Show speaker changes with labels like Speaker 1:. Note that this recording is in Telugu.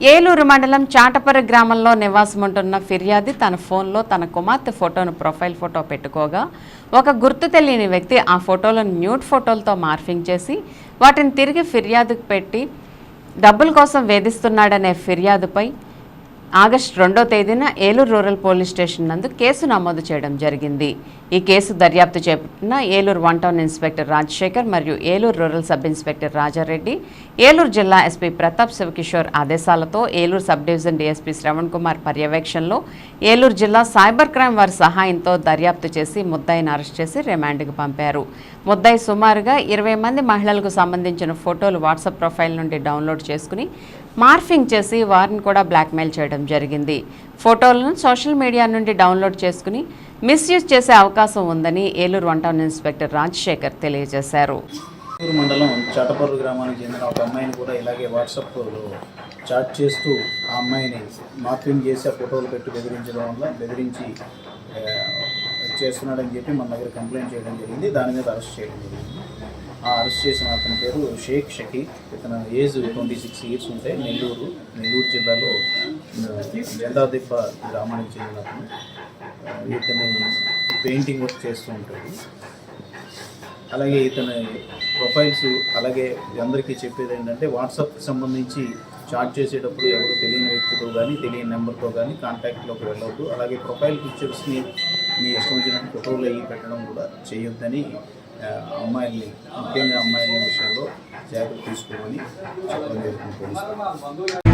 Speaker 1: ఏలూరు మండలం చాటపర గ్రామంలో నివాసముంటున్న ఫిర్యాది తన ఫోన్లో తన కుమార్తె ఫోటోను ప్రొఫైల్ ఫోటో పెట్టుకోగా ఒక గుర్తు తెలియని వ్యక్తి ఆ ఫోటోలను న్యూడ్ ఫోటోలతో మార్ఫింగ్ చేసి వాటిని తిరిగి ఫిర్యాదుకు పెట్టి డబ్బుల కోసం వేధిస్తున్నాడనే ఫిర్యాదుపై ఆగస్టు రెండో తేదీన ఏలూరు రూరల్ పోలీస్ స్టేషన్ నందు కేసు నమోదు చేయడం జరిగింది. ఈ కేసు దర్యాప్తు చేపట్టిన Eluru one town inspector Rajasekhar మరియు Eluru rural sub inspector Rajareddy Eluru జిల్లా ఎస్పీ ప్రతాప్ శివకిషోర్ ఆదేశాలతో Eluru sub division DSP Sravan Kumar పర్యవేక్షణలో ఏలూరు జిల్లా సైబర్ క్రైమ్ వారి సహాయంతో దర్యాప్తు చేసి ముద్దాయిని అరెస్ట్ చేసి రిమాండ్కు పంపారు. ముద్దాయి సుమారుగా ఇరవై మంది మహిళలకు సంబంధించిన ఫోటోలు వాట్సాప్ ప్రొఫైల్ నుండి డౌన్లోడ్ చేసుకుని మార్ఫింగ్ చేసి వారిని కూడా బ్లాక్మెయిల్ చేయడం జరిగింది. ఫోటోలను సోషల్ మీడియా నుండి డౌన్లోడ్ చేసుకుని మిస్యూజ్ చేసే అవకాశం ఉందని Eluru one town inspector Rajasekhar తెలియజేశారు.
Speaker 2: మండలం చాటపర్రు గ్రామానికి చెందిన ఒక అమ్మాయిని కూడా ఇలాగే వాట్సాప్లో చాట్ చేస్తూ ఆ అమ్మాయిని మార్పింగ్ చేసి ఆ ఫోటోలు పెట్టి బెదిరించడం వల్ల బెదిరించి చేస్తున్నాడని చెప్పి మన దగ్గర కంప్లైంట్ చేయడం జరిగింది. దాని మీద అరెస్ట్ చేయడం జరిగింది. అరెస్ట్ చేసిన అతని పేరు షేక్ షకీ. ఇతను ఏజ్ ట్వంటీ సిక్స్ ఇయర్స్ ఉంటే నెల్లూరు నెల్లూరు జిల్లాలో ఆ, గ్రామానికి చెందిన అతను. ఇతని పెయింటింగ్ వర్క్ చేస్తూ ఉంటాడు. అలాగే ఇతని ప్రొఫైల్స్ అలాగే అందరికీ చెప్పేది ఏంటంటే వాట్సాప్కి సంబంధించి చాట్ చేసేటప్పుడు ఎవరు తెలియని వ్యక్తితో కానీ తెలియని నెంబర్తో కానీ కాంటాక్ట్లోకి వెళ్ళవద్దు. అలాగే ప్రొఫైల్ పిక్చర్స్ని మీ ఇష్టం వచ్చినట్టు ఫోటోలు అయ్యి పెట్టడం కూడా చేయొద్దని అమ్మాయిల్ని ముఖ్యంగా అమ్మాయిల విషయంలో జాగ్రత్త తీసుకోమని చెప్పడం జరుగుతుంది